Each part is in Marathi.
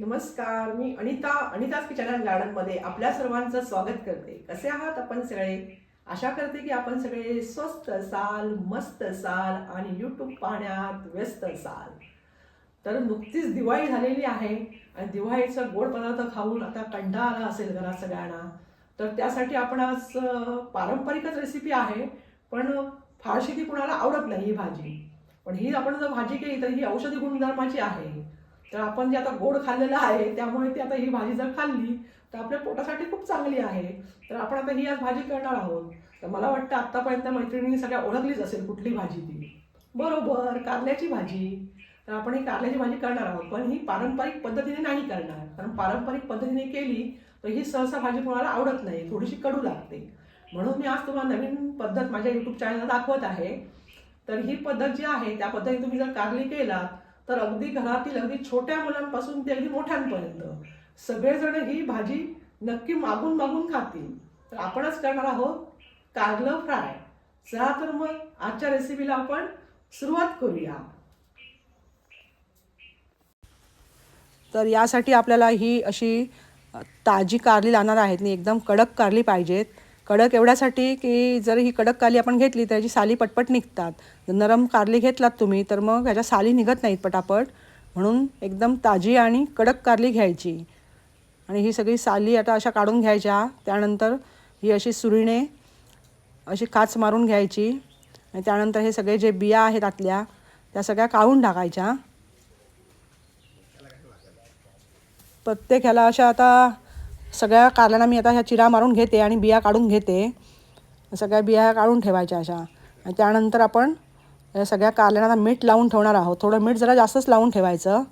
नमस्कार मी अनिता अनिताच किचन गार्डनमध्ये आपल्या सर्वांचं स्वागत करते. कसे आहात आपण सगळे? आशा करते की आपण सगळे स्वस्त असाल मस्त असाल आणि यूट्यूब पाहण्यात व्यस्त असाल. तर नुकतीच दिवाळी झालेली आहे आणि दिवाळीचा गोड पदार्थ खाऊन आता कंडा आला असेल घरात सगळ्यांना. तर त्यासाठी आपण आज पारंपरिकच रेसिपी आहे पण फारशी ती कुणाला आवडत नाही ही भाजी. पण ही आपण जर भाजी केली तर ही औषधी गुणधर्माची आहे. तर आपण जे आता गोड खाल्लेलं आहे त्यामुळे ती आता ही भाजी जर खाल्ली तर आपल्या पोटासाठी खूप चांगली आहे. तर आपण आता ही आज भाजी करणार आहोत. तर मला वाटतं आत्तापर्यंत मैत्रिणींनी सगळ्या ओळखलीच असेल कुठली भाजी ती. बरोबर कारल्याची भाजी. तर आपण ही कारल्याची भाजी करणार आहोत पण ही पारंपरिक पद्धतीने नाही करणार. कारण पारंपरिक पद्धतीने केली तर ही सहसा भाजी कोणाला आवडत नाही थोडीशी कडू लागते. म्हणून मी आज तुम्हाला नवीन पद्धत माझ्या यूट्यूब चॅनलला दाखवत आहे. तर ही पद्धत जी आहे त्या पद्धतीने तुम्ही जर कारली केलात तर अगदी घरातील अगदी छोट्या मुलांपासून ते अगदी मोठ्यांपर्यंत सगळेजण ही भाजी नक्की मागून मागून खातील. तर आपणच करणार आहोत कारलं फ्राय. चला तर मग आजच्या रेसिपीला आपण सुरुवात करूया. तर यासाठी आपल्याला ही अशी ताजी कारली लागणार आहेत. आणि एकदम कडक कारली पाहिजेत. कडक एवढ्यासाठी की जर ही कडक काली आपण घेतली तर याची साली पटपट निघतात. जर नरम कारली घेतलात तुम्ही तर मग ह्याच्या साली निघत नाहीत पटापट. म्हणून एकदम ताजी आणि कडक कारली घ्यायची. आणि ही सगळी साली आता अशा काढून घ्यायच्या. त्यानंतर ही अशी सुरीने अशी काच मारून घ्यायची. आणि त्यानंतर हे सगळे जे बिया आहेत आतल्या त्या सगळ्या काढून टाकायच्या. प्रत्येक ह्याला अशा आता सगळ्या कारल्यांना मी आता ह्या चिरा मारून घेते आणि बिया काढून घेते. सगळ्या बिया काढून ठेवायच्या अशा. आणि त्यानंतर आपण या सगळ्या कारल्यांना मीठ लावून ठेवणार आहोत. थोडं मीठ जरा जास्तच लावून ठेवायचं.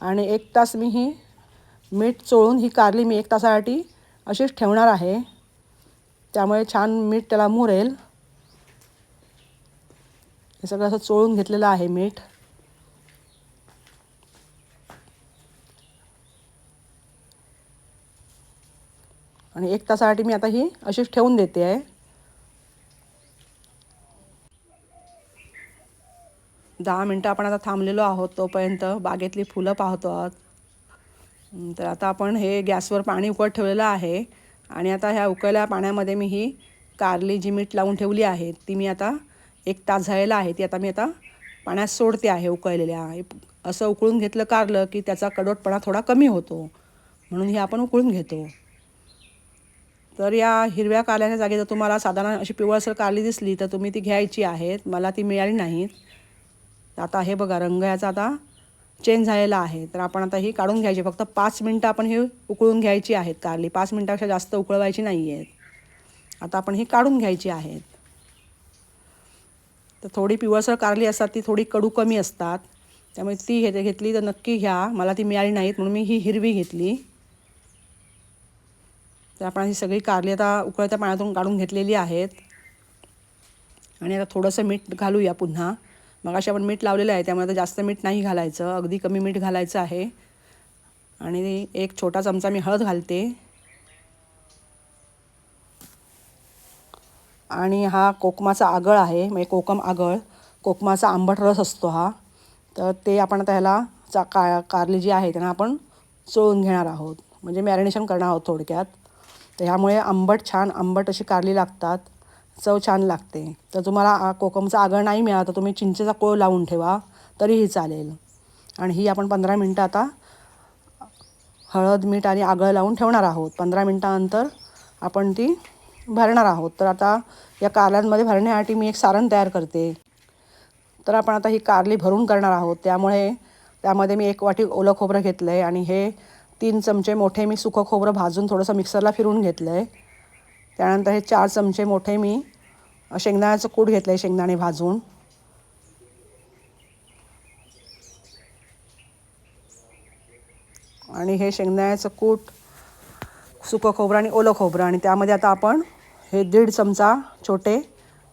आणि एक तास मी ही मीठ चोळून ही कारली मी एक तासासाठी अशीच ठेवणार आहे. त्यामुळे छान मीठ त्याला मुरेल. हे सगळं असं चोळून घेतलेलं आहे मीठ. आणि एक तासासाठी मी आता ही अशीच ठेवून देते आहे. दहा मिनटं आपण आता थांबलेलो आहोत तोपर्यंत बागेतली फुलं पाहतो आहोत तर आता आपण हे गॅसवर पाणी उकळत ठेवलेलं आहे आणि आता ह्या उकळल्या पाण्यामध्ये मी ही कारली जी मीठ लावून ठेवली आहे ती मी आता एक तास झालेला आहे ती आता मी आता पाण्यात सोडते आहे उकळलेल्या. असं उकळून घेतलं कारलं की त्याचा कडवटपणा थोडा कमी होतो. म्हणून हे आपण उकळून घेतो. तर या हिरव्या कारल्याच्या जागी जर तुम्हाला साधारण अशी पिवळसर कारली दिसली तर तुम्ही ती घ्यायची आहेत. मला ती मिळाली नाहीत. आता हे बघा रंग याचा आता चेंज झालेला आहे. तर आपण आता ही काढून घ्यायची. फक्त पाच मिनटं आपण ही उकळून घ्यायची आहेत कारली. पाच मिनटापेक्षा जास्त उकळवायची नाही आहेत आता आपण ही काढून घ्यायची आहेत. तर थोडी पिवळसर कारली असतात ती थोडी कडू कमी असतात. त्यामुळे ती घेते घेतली तर नक्की घ्या. मला ती मिळाली नाहीत म्हणून मी ही हिरवी घेतली. तर आपण ही सगळी कारली आता उकळत्या पाण्यातून काढून घेतलेली आहेत. आणि आता थोडंसं मीठ घालूया पुन्हा. मग अशी आपण मीठ लावलेलं आहे त्यामुळे आता जास्त मीठ नाही घालायचं. अगदी कमी मीठ घालायचं आहे. आणि एक छोटा चमचा मी हळद घालते. आणि हा कोकमाचा आगळ आहे म्हणजे कोकम आगळ. कोकमाचा आंबट रस असतो हा. तर ते आपण आता ह्याला चा का कारली जी आहे त्यांना आपण चोळून घेणार आहोत. म्हणजे मॅरिनेशन करणार आहोत थोडक्यात. तर ह्यामुळे आंबट छान आंबट अशी कारली लागतात. चव छान लागते. तर तुम्हाला आ- कोकमचा आगळ नाही मिळाला तर तुम्ही चिंचेचा कोळ लावून ठेवा तरीही चालेल. आणि ही आपण पंधरा मिनटं आता हळद मीठ आणि आगळ लावून ठेवणार आहोत. पंधरा मिनटानंतर आपण ती भरणार आहोत. तर आता या कारल्यांमध्ये भरण्यासाठी मी एक सारण तयार करते. तर आपण आता ही कारली भरून करणार आहोत. त्यामुळे त्यामध्ये मी एक वाटी ओलं खोबरं घेतलं आहे आणि हे तीन चमचे मोठे मी सुकं खोबरं भाजून थोडंसं मिक्सरला फिरून घेतलं आहे त्यानंतर हे चार चमचे मोठे मी शेंगदाण्याचं कूट घेतलं आहे शेंगदाणे भाजून. आणि हे शेंगदाण्याचं कूट सुकं खोबरं आणि ओलं खोबरं. आणि त्यामध्ये आता आपण हे दीड चमचा छोटे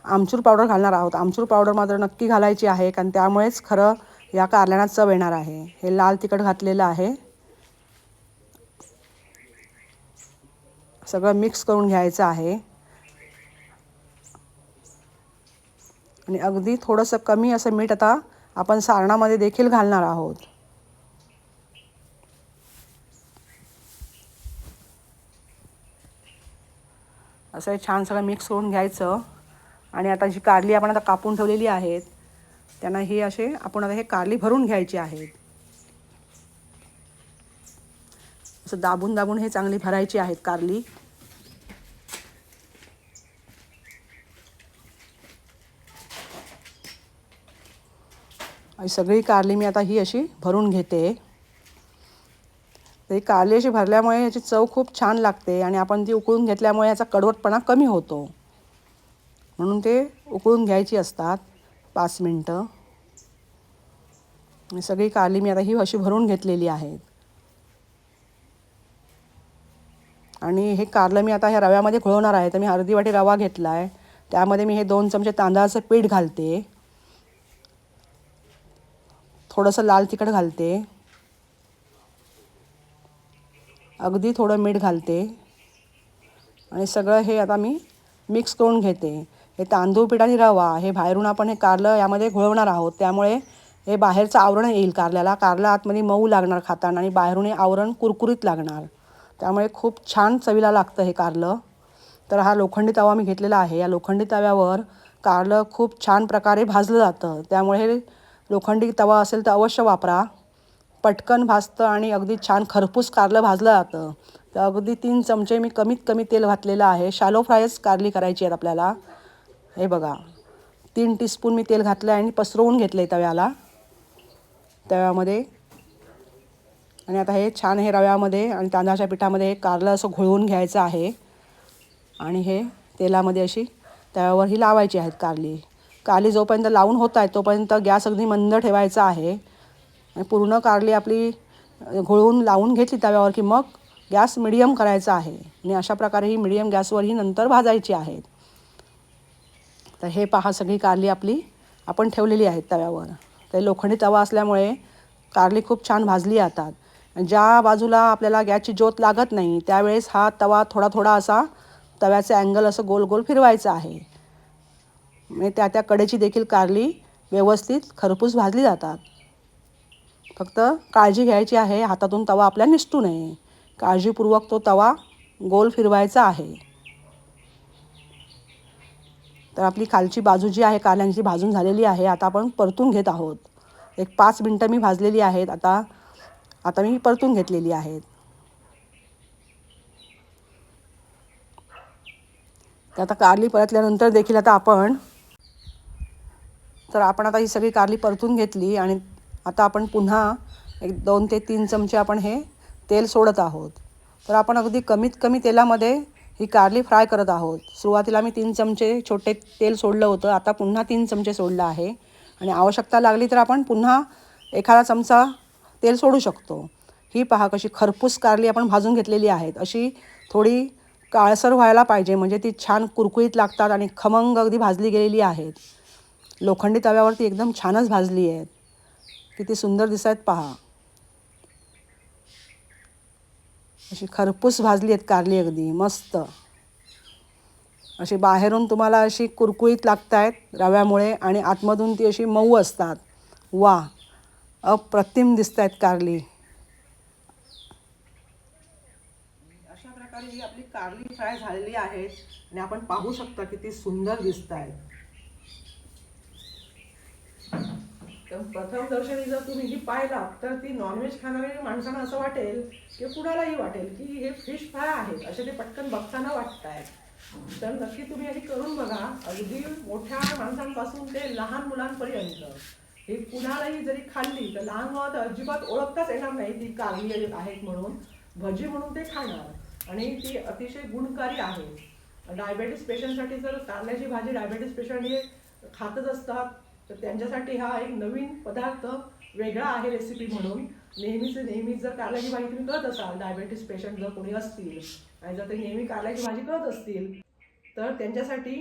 आमचूर पावडर घालणार आहोत. आमचूर पावडर मात्र नक्की घालायची आहे कारण त्यामुळेच खरं या कारल्याना चव येणार आहे. हे लाल तिखट घातलेलं आहे. सगळं मिक्स करून घ्यायचं आहे. आणि अगदी थोडंसं कमी असं मीठ आता आपण सारणामध्ये देखील घालणार आहोत. असं छान सगळं मिक्स करून घ्यायचं. आणि आता जी कारली आपण आता कापून ठेवलेली आहेत त्यांना ही असे आपण आता हे कारली भरून घ्यायची आहेत. असं दाबून दाबून हे चांगली भरायची आहेत कारली. सगळी कारली मी आता ही अशी भरून घेते. तर कारली अशी भरल्यामुळे याची चव खूप छान लागते आणि आपण ती उकळून घेतल्यामुळे याचा कडवटपणा कमी होतो. म्हणून ते उकळून घ्यायची असतात पाच मिनटं. सगळी कारली मी आता ही अशी भरून घेतलेली आहेत. आणि हे कारलं मी आता ह्या रव्यामध्ये घोळवणार आहे. तर मी अर्धी वाटी रवा घेतला आहे त्यामध्ये मी हे दोन चमचे तांदळाचं पीठ घालते. थोडंसं लाल तिखट घालते. अगदी थोडं मीठ घालते. आणि सगळं हे आता मी मिक्स करून घेते. हे तांदूळ पीठ आणि रवा हे बाहेरून आपण हे कारलं यामध्ये घोळवणार आहोत. त्यामुळे हे बाहेरचं आवरण येईल कारल्याला. कारला आतमध्ये मऊ लागणार खाताना आणि बाहेरून हे आवरण कुरकुरीत लागणार. त्यामुळे खूप छान चवीला लागतं हे कारलं. तर हा लोखंडी तवा मी घेतलेला आहे. या लोखंडी तव्यावर कारलं खूप छान प्रकारे भाजलं जातं. त्यामुळे हे लोखंडी तवा असेल तर अवश्य वापरा. पटकन भाजतं आणि अगदी छान खरपूस कारलं भाजलं जातं. तर अगदी तीन चमचे मी कमीत कमी तेल घातलेलं आहे. शालो फ्रायच कारली करायची आहेत आपल्याला. हे बघा. तीन टीस्पून मी तेल घातलं आहे आणि पसरवून घेतलं आहे तव्याला. तव्यामध्ये आणि आता हे छान हे रव्यामध्ये आणि तांदळाच्या पिठामध्ये हे कारलं असं घोळवून घ्यायचं आहे. आणि हे तेलामध्ये अशी तव्यावर ही लावायची आहेत कारली. कारली जोपर्यंत लावून होत आहे तोपर्यंत गॅस अगदी मंद ठेवायचा आहे. आणि पूर्ण कारली आपली घोळवून लावून घेतली तव्यावर की मग गॅस मिडियम करायचा आहे. आणि अशा प्रकारे ही मिडियम गॅसवर ही नंतर भाजायची आहेत. तर हे पहा सगळी कारली आपली आपण ठेवलेली आहेत तव्यावर. तर लोखंडी तवा असल्यामुळे कारली खूप छान भाजली जातात. ज्या बाजूला आपल्याला गॅसची ज्योत लागत नाही त्यावेळेस हा तवा थोडा थोडा असा तव्याचे अँगल असं गोल गोल फिरवायचं आहे. म्हणजे त्या त्या कडेची देखील कारली व्यवस्थित खरपूस भाजली जातात. फक्त काळजी घ्यायची आहे हातातून तवा आपल्या निसटू नये. काळजीपूर्वक तो तवा गोल फिरवायचा आहे. तर आपली खालची बाजू जी आहे कारल्यांची भाजून झालेली आहे आता आपण परतून घेत आहोत. एक पाच मिनटं मी भाजलेली आहेत आता आता मी परतून घेतलेली आहेत. तर आता कारली परतल्यानंतर देखील आता आपण तर आपण आता ही सगळी कारली परतून घेतली आणि आता आपण पुन्हा एक दोन ते तीन चमचे आपण हे तेल सोडत आहोत. तर आपण अगदी कमीत कमी तेलामध्ये ही कारली फ्राय करत आहोत. सुरुवातीला मी तीन चमचे छोटे तेल सोडलं होतं. आता पुन्हा तीन चमचे सोडलं आहे. आणि आवश्यकता लागली तर आपण पुन्हा एखादा चमचा तेल सोडू शकतो. ही पहा कशी खरपूस कारली आपण भाजून घेतलेली आहेत. अशी थोडी काळसर व्हायला पाहिजे म्हणजे ती छान कुरकुरीत लागतात आणि खमंग अगदी भाजली गेलेली आहेत. लोखंडी तव्यावरती एकदम छानच भाजली आहेत. किती सुंदर दिसत आहेत पहा. अशी खरपूस भाजली आहेत कारली अगदी मस्त. अशी बाहेरून तुम्हाला अशी कुरकुरीत लागत आहेत रव्यामुळे आणि आतमधून ती अशी मऊ असतात. वा अप्रतिम दिसत आहेत कारली. अशा प्रकारे ही आपली कारली फ्राय झालेली आहेत आणि आपण पाहू शकता किती सुंदर दिसत आहेत तर प्रथम दर्शनी जर तुम्ही ही पाहिला तर ती नॉनव्हेज खाणाऱ्या माणसांना असं वाटेल की कुणालाही वाटेल की हे फिश फ्राय आहेत असे ते पटकन बघताना वाटत आहेत तर नक्की तुम्ही आधी करून बघा. अगदी मोठ्या माणसांपासून ते लहान मुलांपर्यंत. हे कुणालाही जरी खाल्ली तर लहान मुलं तर अजिबात ओळखताच येणार नाही ती कारली आहेत म्हणून. भजी म्हणून ते खाणार. आणि ती अतिशय गुणकारी आहे. डायबेटीस पेशंटसाठी जर कारल्याची भाजी डायबेटीस पेशंट हे खातच असतात तर त्यांच्यासाठी हा एक नवीन पदार्थ वेगळा आहे रेसिपी म्हणून. नेहमीच नेहमीच जर कारल्याची भाजी तुम्ही करत असाल डायबेटीस पेशंट जर कोणी असतील आणि जर ते नेहमी कारल्याची भाजी करत असतील तर त्यांच्यासाठी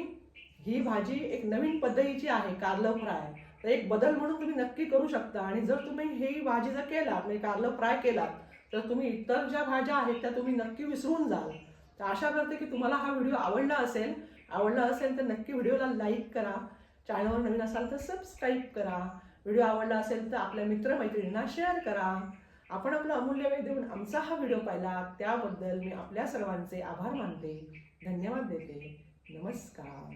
ही भाजी एक नवीन पद्धतीची आहे कारलं फ्राय. तर एक बदल म्हणून तुम्ही नक्की करू शकता. आणि जर तुम्ही ही भाजी जर केलात म्हणजे कारलं फ्राय केलात तर तुम्ही इतर ज्या भाज्या आहेत त्या तुम्ही नक्की विसरून जाल. तर आशा करते की तुम्हाला हा व्हिडिओ आवडला असेल. आवडला असेल तर नक्की व्हिडिओला लाईक करा. चॅनलवर नवीन असाल तर सबस्क्राईब करा. व्हिडिओ आवडला असेल तर आपल्या मित्रमैत्रिणींना शेअर करा. आपण आपला अमूल्य वेळ देऊन आमचा हा व्हिडिओ पाहिला. त्याबद्दल मी आपल्या सर्वांचे आभार मानते. धन्यवाद देते. नमस्कार.